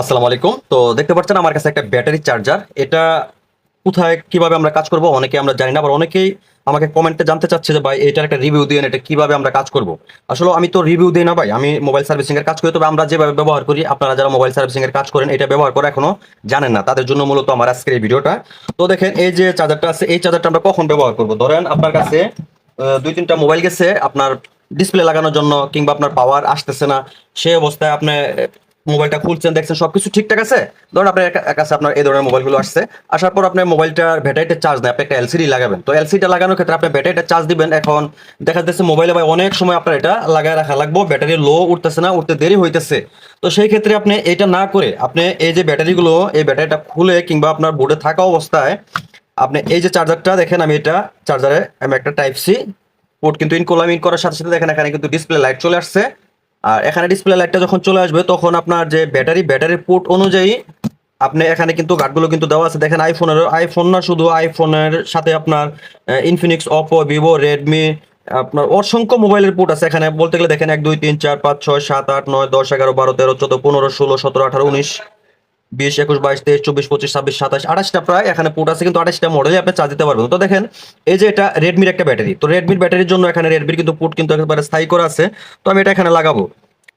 আসসালামু আলাইকুম। তো দেখতে পাচ্ছেন আমার কাছে একটা ব্যাটারি চার্জার। এটা কোথায়, কীভাবে আমরা কাজ করব অনেকে আমরা জানি না, আবার অনেকেই আমাকে কমেন্টে জানতে চাচ্ছে যে ভাই, এটার একটা রিভিউ দিন এটা কীভাবে আমরা কাজ করব। আসলে আমি তো রিভিউ দিই না ভাই, আমি মোবাইল সার্ভিসিং এর কাজ করি, তবে আমরা যেভাবে ব্যবহার করি, আপনারা যারা মোবাইল সার্ভিসিং এর কাজ করেন, এটা ব্যবহার করে এখনও জানেন না। তাদের জন্য মূলত আমার আজকের এই ভিডিওটা। তো দেখেন, এই যে চার্জারটা আছে, এই চার্জারটা আমরা কখন ব্যবহার করব? ধরেন আপনার কাছে দুই তিনটা মোবাইল গেছে, আপনার ডিসপ্লে লাগানোর জন্য কিংবা আপনার পাওয়ার আসতেছে না, সেই অবস্থায় আপনি মোবাইলটা খুলছেন, দেখছেন, সবকিছু ঠিকঠাক আছে? ধরুন আপনার কাছে আপনার এই ধরনের মোবাইলগুলো আসছে। আসার পর আপনার মোবাইলটার ব্যাটারিটা চার্জ নেই, আপনি একটা এলসিডি লাগাবেন। তো এলসিডিটা লাগানোর ক্ষেত্রে আপনি ব্যাটারিটা চার্জ দিবেন। এখন দেখা যাচ্ছে মোবাইলে ভাই অনেক সময় আপনার এটা লাগায় রাখা লাগবো, ব্যাটারি লো উঠতেছে না, উঠতে দেরি হইতেছে। তো সেই ক্ষেত্রে আপনি এটা না করে আপনি এই যে ব্যাটারিগুলো, এই ব্যাটারিটা খুলে কিংবা আপনার বোর্ডে থাকা অবস্থায় আপনি এই যে চার্জারটা দেখেন আমি এটা চার্জারে আমি একটা টাইপ সি পোর্ট কিন্তু ইন করলাম ইন করার সাথে সাথে দেখেন এখানে কিন্তু ডিসপ্লে লাইট চলে আসছে। আর এখানে ডিসপ্লে লাইটটা যখন চলে আসবে, তখন আপনার যে ব্যাটারি ব্যাটারির পোর্ট অনুযায়ী আপনি এখানে কিন্তু গার্ডগুলো কিন্তু দেওয়া আছে। দেখেন আইফোনের আইফোন না, শুধু আইফোনের সাথে আপনার ইনফিনিক্স অপো ভিভো রেডমি আপনার অসংখ্য মোবাইলের পোর্ট আছে। এখানে বলতে গেলে দেখেন এক, দুই, তিন, চার, পাঁচ, ছয়, সাত, আট, নয়, দশ, এগারো, বারো, তেরো, চোদ্দ, পনেরো, ষোলো, সতেরো, আঠারো, উনিশ। বিশ, একুশ, বাইশ, তেইশ, চব্বিশ, পঁচিশ, ছাব্বিশ, সাতাশ, আঠাশটা প্রায়, এখানে পোর্ট আছে কিন্তু আঠাশটা মডেলে আপনি চার্জ দিতে পারবেন। তো দেখেন, এই যে এটা রেডমির একটা ব্যাটারি তো রেডমির ব্যাটারির জন্য এখানে রেডমির কিন্তু পোর্ট কিন্তু একেবারে স্থায়ী করা আছে। তো আমি এটা এখানে লাগাবো।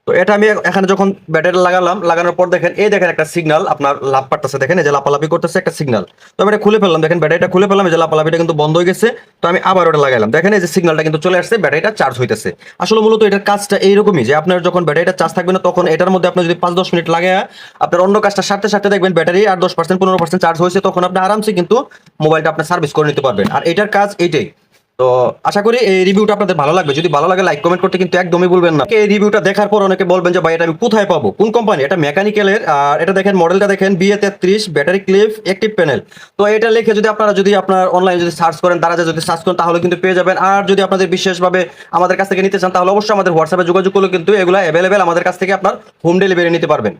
তো এটা আমি এখানে যখন ব্যাটারি লাগালাম, লাগানোর পর দেখেন, এই দেখেন একটা সিগন্যাল আপনার লাভ পারতেছে দেখেন, এই যে লাপালাপি করতেছে একটা সিগন্যাল তো আমি এটা খুলে ফেললাম। দেখেন, ব্যাটারিটা খুলে ফেললাম। এই যে লাপালাপিটা কিন্তু বন্ধ হয়ে গেছে। তো আমি আবার ওটা লাগাইলাম দেখেন, এই যে সিগন্যালটা কিন্তু চলে আসছে, ব্যাটারিটা চার্জ হইতেছে। আসলে মূলত এটার কাজটা এইরকমই যে আপনার যখন ব্যাটারিটা চার্জ থাকবে না, তখন এটার মধ্যে আপনি যদি পাঁচ দশ মিনিট লাগে আপনার অন্য কাজটা সাথে সাথে দেখবেন, ব্যাটারি আর দশ পার্সেন্ট পনেরো পার্সেন্ট চার্জ হয়েছে, তখন আপনি আরামসে কিন্তু মোবাইলটা আপনি সার্ভিস করে নিতে পারবেন। আর এটার কাজ এইটাই। তো আশা করি এই রিভিউটা আপনাদের ভালো লাগবে। যদি ভালো লাগে লাইক কমেন্ট করতে কিন্তু একদমই বলবেন না। এই রিভিউটা দেখার পর অনেকে বলবেন যে, ভাই, এটা আমি কোথায় পাবো? কোন কোম্পানি এটা মেকানিক্যালের আর এটা দেখেন মডেলটা দেখেন বিএ তেত্রিশ ব্যাটারি ক্লিপ অ্যাক্টিভ প্যানেল তো এটা লিখে যদি আপনারা যদি আপনার অনলাইনে যদি সার্চ করেন তারা যদি সার্চ করেন, তাহলে কিন্তু পেয়ে যাবেন। আর যদি আপনাদের বিশেষভাবে আমাদের কাছ থেকে নিতে চান, তাহলে অবশ্যই আমাদের হোয়াটসঅ্যাপে যোগাযোগ করলে কিন্তু এগুলো অ্যাভেলেবেল আমাদের কাছ থেকে আপনার হোম ডেলিভারি নিতে পারবেন।